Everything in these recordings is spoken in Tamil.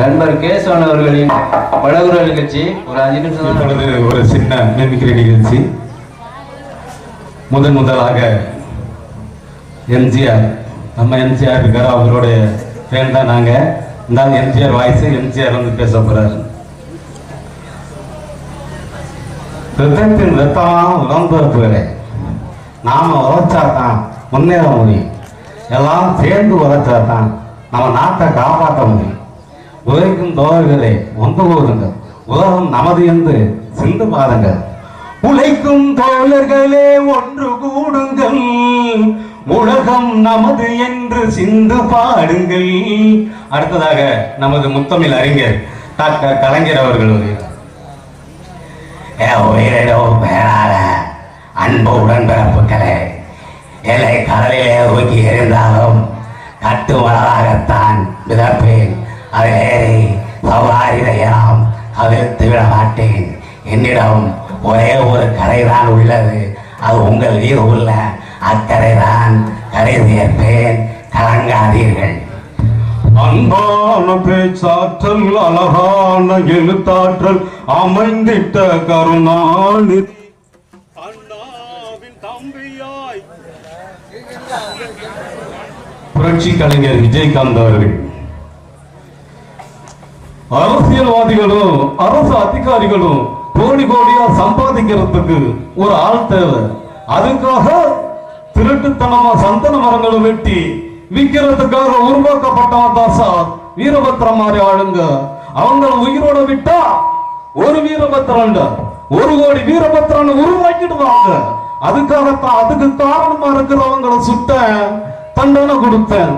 நண்பர் கேசவன் அவர்களின் பழகுரல் நிகழ்ச்சி. ஒரு அஞ்சு நிமிஷம் ஒரு சின்ன மிமிக்ரி நிகழ்ச்சி. முதன் முதலாக எம்ஜிஆர் நம்ம எம்ஜிஆர் இருக்கார்? அவருடைய ஃபேன் தான் நாங்க. இந்த எம்ஜிஆர் வாய்ஸ் எம்ஜிஆர் வந்து பேச போறாரு. ரத்தத்தின் ரத்தமா உடம்புறப்புகளே நாம உழைச்சா தான் முன்னேற முடியும். எல்லாம் சேர்ந்து உழைச்சா தான் நம்ம நாட்டை காப்பாற்ற முடியும் உழைக்கும் தோழர்களே ஒன்று கூறுங்கள். உலகம் நமது என்று சிந்து பாருங்கள். உழைக்கும் தோழர்களே ஒன்று கூடுங்கள். உலகம் நமது என்று சிந்து பாடுங்கள். அடுத்ததாக நமது முத்தமிழ் அறிஞர் டாக்டர் கலைஞர் அவர்கள் வருகிறார். என் அன்பு உடன்பிறப்புகளே எல்லை கடலிலே கட்டு வளராகத்தான் மிதப்பேன் அதில் ஏறி சவாரிதையாம் அவிழ்த்து விட மாட்டேன். என்னிடம் ஒரே ஒரு கரைதான் உள்ளது. அது உங்கள் மீது உள்ள அக்கறைதான் கரை சேர்ப்பேன் கலங்காதீர்கள். அன்பான பேச்சாற்றல் அழகான எழுத்தாற்றல் அமைந்திட்ட கருணாநிதி. அண்ணாவின் தம்பியாய். புரட்சி கலைஞர் விஜயகாந்த் அவர்கள். அரசியல்வாதிகளும் அரசு அதிகாரிகளும் கோடி கோடியா சம்பாதிக்கிறதுக்கு ஒரு ஆள் தேவை. அதுக்காக திருட்டுத்தனமா சந்தன மரங்களை வெட்டி விற்கிறதுக்காக உருவாக்கப்பட்டவன் தான் சார் மாதிரி ஆளுங்க. அவங்களை உயிரோட விட்டா ஒரு வீரபத்திரன் ஒரு கோடி வீரபத்திரன் உருவாக்கிடுவாங்க. அதுக்காகத்தான் அதுக்கு காரணமா இருக்கிறவங்களை சுட்ட தண்டனை கொடுப்பேன்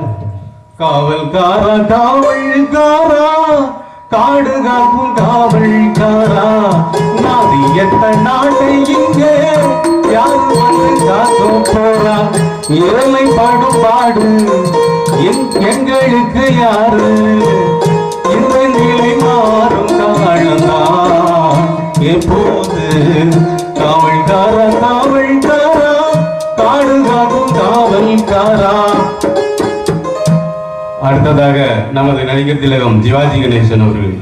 காவல்காரா காவல்காரா காடு காக்கும் காவல்காரா நாதியத்த நாட்டை இங்கே யாரு வந்து காக்கும் போறா? ஏழை பாடும் பாடு. எங்களுக்கு யாரு? நமது நடிகர் திலகம் சிவாஜி கணேசன் அவர்கள்.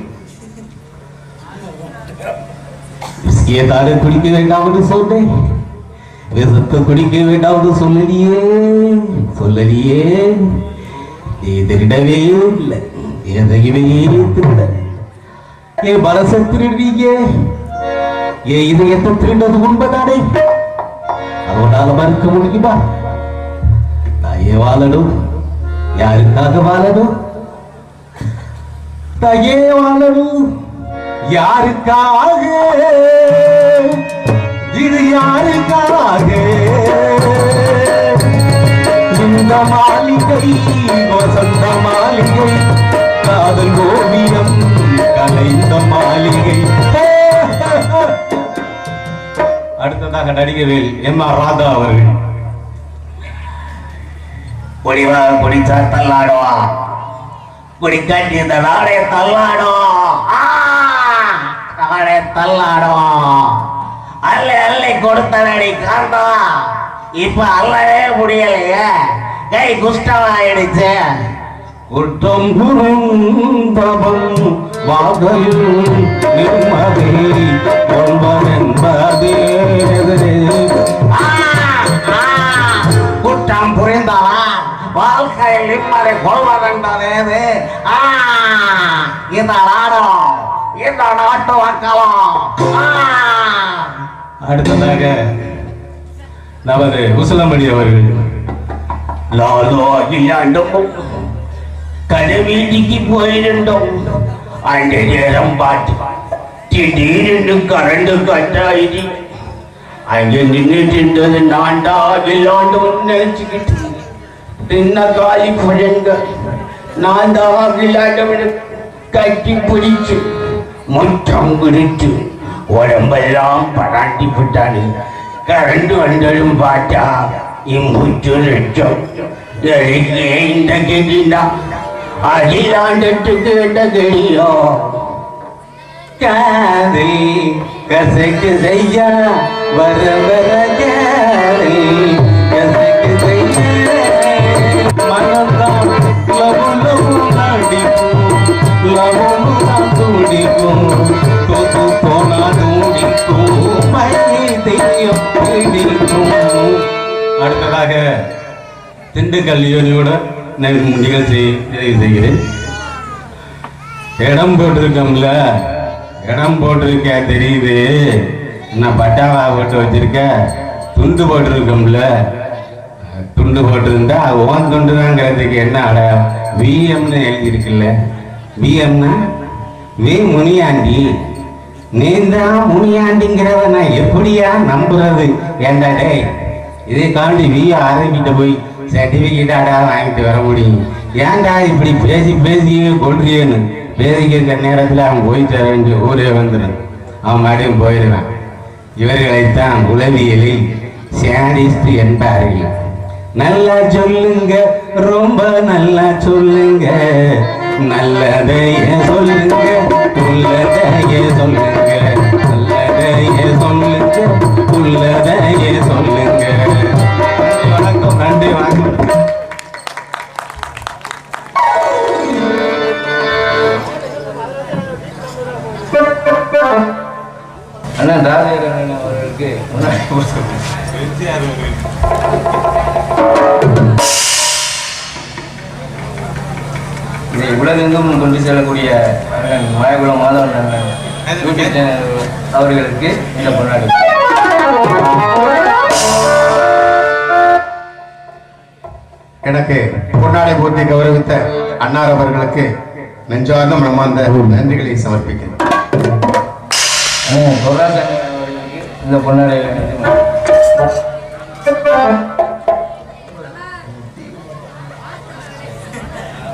விஸ்கியை தாரு குடிக்க வேண்டாம்னு என்று சொன்னேன் விஷத்தை குடிக்க வேண்டாம்னு என்று சொல்லலியே சொல்லலியே நீ திருடவே இல்லை எதையுமே திருட ஏன் மனசை திருடுறீங்க ஏன் இதயத்தை திருண்டது உண்மைதானே அவனால மறுக்க முடியுமா? நான் ஏன் வாழணும்? யாருக்காக வாழணும்? தயே வாழணும். யாருக்காக? இது யாருக்காக? இந்த மாளிகை வசந்த மாளிகை காதல் ஓவியம் கலைந்த மாளிகை. அடுத்ததாக நடிகர்கள் எம் ஆர் ராதா அவர்கள். பொடிவா பொடிச்சா தள்ளாடுவா குடிக்காட்டி இந்த நாடே தள்ளாடும் ஆ! நாடே தள்ளாடும் அள்ளி அள்ளி கொடுத்த நடி காந்தா இப்ப அள்ளவே முடியலையே கை குஷ்டமாயிடுச்சு குற்றம் குறுந்தவன் வாதல் நிம்மதி கொள்வன் என்பதே! குற்றம் புரிந்தவா வாழ்க்கையில் நிம்மதி கொள்வதென்பது ஆ! இந்த நாடும் இந்த நாட்டு மக்களும் அடுத்ததாக நமது உசலமணி அவர்கள். லாலோ இல்லாண்டும் கடைவீதிக்கு போயிருந்தோம். அந்த நேரம் பார்த்து திடீரென்று கரண்டு கட்டாயிடு அங்கே நின்றுட்டு இருந்தது நான் தான் விளாண்டும் நினைச்சுக்கிட்டு. நின்ன காலி புழங்க நான் தான் விளையாட கட்டி பிடிச்சு முற்றம் பிடிச்சு உடம்பெல்லாம் பராட்டி விட்டாரு. கரண்ட் வந்ததும் பார்த்தா இம்புச்சு லட்சம். இந்த கெடினா அகிலாண்டத்துக்கு என்ன கெடியோ காதல் கசக்கு செய்யா வர வர காதல் பிடிக்கும் தோத்து போனாலும் நிற்கும் பிடிக்கும் அடுத்ததாக திண்டுக்கல் யோனியோட நிகழ்ச்சி நிறைவு செய்கிறேன். இடம் போட்டிருக்கோம்ல. இடம் போட்டிருக்க தெரியுது. நான் பட்டாவா போட்டு வச்சிருக்க? துண்டு போட்டிருக்கோம்ல. துண்டு போட்டிருந்தா ஓன் துண்டு தாங்கிறதுக்கு என்ன அடையாளம்? விஎம்னு எழுதியிருக்குல்ல. விஎம்னா நீ முனியாண்டி. நீந்தான் முனியாண்டிங்கிறத நான் எப்படியா நம்புறது ஏண்டா டேய் இதை காண்டி நீ ஆரம்பிட்ட போய் சர்டிபிகேட்டாடா வாங்கிட்டு வர முடியும்? ஏன்டா இப்படி பேசி பேசியே கொள்றியேன்னு பேசிக்கிற நேரத்தில் அவன் போய் தர வேண்டிய ஊரே வந்துடும் அவன் மறுபடியும் போயிடுவான். இவர்களைத்தான் உளவியலில் சேடிஸ்ட் என்பார்கள். நல்லா சொல்லுங்க ரொம்ப நல்லா சொல்லுங்க. நல்லதைய சொல்லுங்க உள்ளதைய சொல்லுங்க. நல்லதைய சொல்லுங்க உள்ளதைய சொல்லுங்க. வணக்கம். நன்றி வணக்கம். அண்ணன் ராஜேந்திரன் அவர்களுக்கு முன்னாடி இதை உலகெங்கும் கொண்டு செல்லக்கூடிய மாயகுலம் மாதவன் அவர்களுக்கு இந்த பொன்னாடி எனக்கு பொன்னாடை போட்டி கௌரவித்த அன்னார் அவர்களுக்கு நெஞ்சார்ந்த மனமார்ந்த நன்றிகளை சமர்ப்பிக்கிறேன். இந்த பொன்னாடை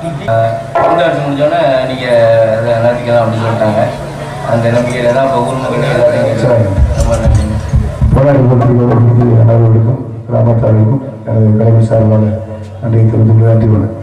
கொண்டாட்சி முடிஞ்சோடனே நீங்கள் நடத்திக்கலாம் அப்படின்னு சொல்லிட்டாங்க. அந்த நம்பிக்கையில் தான் இப்போ ஊர் மக்கள் எல்லாத்தையும் ரொம்ப நன்றிங்க போராடி போட்டிருக்கிறவர்களுக்கு அனைவருக்கும் கிராமத்தார்களுக்கும் எனது கடமை சார்பாக நன்றி தெரிவித்து நன்றி வணக்கம்.